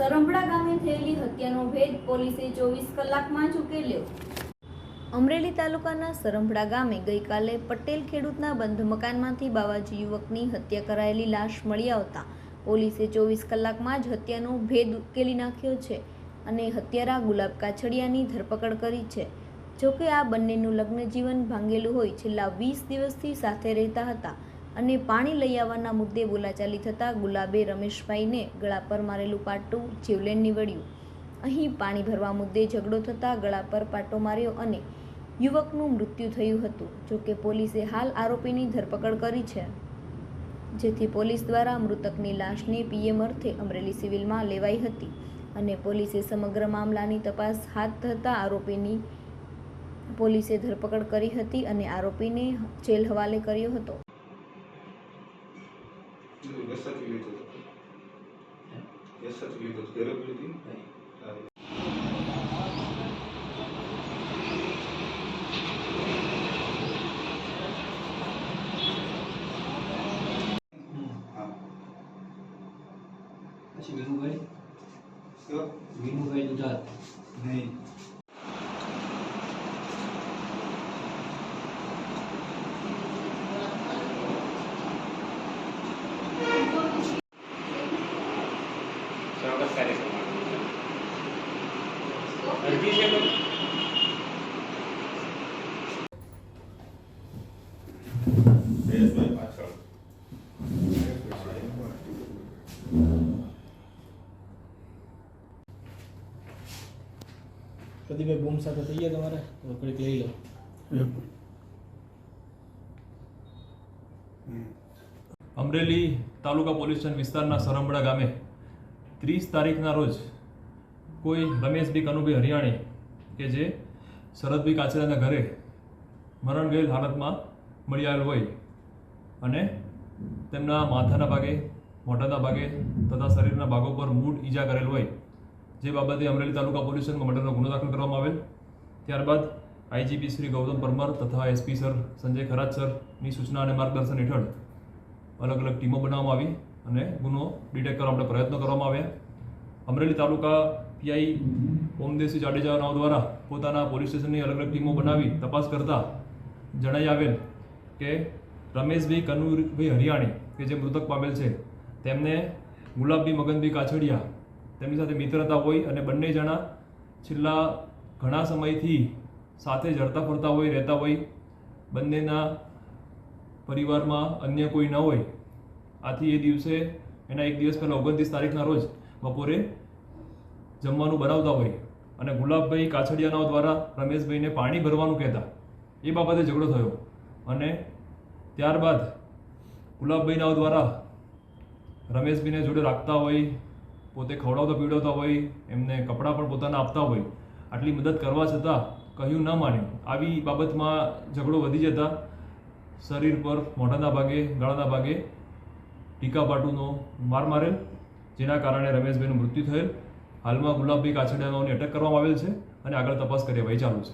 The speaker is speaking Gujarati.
સરંભડા ગામે થયેલી હત્યાનો ભેદ પોલીસે ચોવીસ કલાકમાં જ અમરેલી તાલુકાના સરંભડા ગામે ગઈકાલે પટેલ ખેડૂતના બંધ મકાનમાંથી બાવાજી યુવકની હત્યા કરાયેલી લાશ મળી આવતા પોલીસે ચોવીસ કલાકમાં જ હત્યાનો ભેદ ઉકેલી નાખ્યો છે અને હત્યારા ગુલાબ કાછડિયાની ધરપકડ કરી છે. જોકે આ બંનેનું લગ્ન જીવન ભાંગેલું હોય, છેલ્લા વીસ દિવસથી સાથે રહેતા હતા. અને પાણી લઈ આવવાના મુદ્દે બોલાચાલી થતાં ગુલાબે રમેશભાઈને ગળા પર મારેલું પાટું જીવલેણ નીવડ્યું. અહીં પાણી ભરવા મુદ્દે ઝઘડો થતાં ગળા પર પાટો માર્યો અને યુવકનું મૃત્યુ થયું હતું. જોકે પોલીસે હાલ આરોપીની ધરપકડ કરી છે. જેથી પોલીસ દ્વારા મૃતકની લાશને પીએમ અર્થે અમરેલી સિવિલમાં લેવાઈ હતી અને પોલીસે સમગ્ર મામલાની તપાસ હાથ ધરતા આરોપીની પોલીસે ધરપકડ કરી હતી અને આરોપીને જેલ હવાલે કર્યો હતો. હતો એસએચ લીધો હતો ઘરે લીધી હા. હા પછી વિનુભાઈ વિનુભાઈ નહીં સ્વાગત કાર્યક્રમ અરજી પ્રદીપભાઈ બૂમ સાથે થઈ ગયા તમારે? તો ઘડીક લઈ લો. અમરેલી તાલુકા પોલીસ સ્ટેશન વિસ્તારના સરંબડા ગામે ત્રીસ તારીખના રોજ કોઈ રમેશભાઈ કનુભાઈ હરિયાણી કે જે શરદભાઈ કાચરાના ઘરે મરણ ગયેલ હાલતમાં મળી આવેલ હોય અને તેમના માથાના ભાગે, મોઢાના ભાગે તથા શરીરના ભાગો પર મૂળ ઈજા કરેલ હોય, જે બાબતે અમરેલી તાલુકા પોલીસમાં મર્ડરનો ગુનો દાખલ કરવામાં આવેલ. ત્યારબાદ આઈજીપી શ્રી ગૌતમ પરમાર તથા એસપી સર સંજય ખરાજ સરની સૂચના અને માર્ગદર્શન હેઠળ અલગ અલગ ટીમો બનાવવામાં આવી. અને ગુનો ડિટેક્ટ કરવા માટે પ્રયત્નો કરવામાં આવ્યા. અમરેલી તાલુકા પીઆઈ ઓમદેસી જાડેજા નાવ દ્વારા પોતાના પોલીસ સ્ટેશનની અલગ અલગ ટીમો બનાવી તપાસ કરતા જણાઈ આવેલ કે રમેશભાઈ કનુરભાઈ હરિયાણી, કે જે મૃતક પામેલ છે, તેમને ગુલાબભાઈ મગનભાઈ કાછડિયા તેમની સાથે મિત્રતા હોય અને બંને જણા છેલ્લા ઘણા સમયથી સાથે જડતા ફરતા હોય, રહેતા હોય, બંનેના પરિવારમાં અન્ય કોઈ ન હોય આથી એ દિવસે, એના એક દિવસ પહેલાં ઓગણત્રીસ તારીખના રોજ બપોરે જમવાનું બનાવતા હોય અને ગુલાબભાઈ કાછડિયાનાઓ દ્વારા રમેશભાઈને પાણી ભરવાનું કહેતા, એ બાબતે ઝઘડો થયો અને ત્યારબાદ ગુલાબભાઈનાઓ દ્વારા રમેશભાઈને જોડે રાખતા હોય, પોતે ખવડાવતા પીવડાવતા હોય, એમને કપડાં પણ પોતાના આપતા હોય, આટલી મદદ કરવા છતાં કહ્યું ન માન્યું આવી બાબતમાં ઝઘડો વધી જતા શરીર પર મોઢાના ભાગે, ગળાના ભાગે ટીકા પાટુનો માર મારેલ, જેના કારણે રમેશભાઈનું મૃત્યુ થયેલ. હાલમાં ગુલાબભાઈ કાછડિયાનોની અટક કરવામાં આવેલ છે અને આગળ તપાસ કાર્યવાહી ચાલુ છે.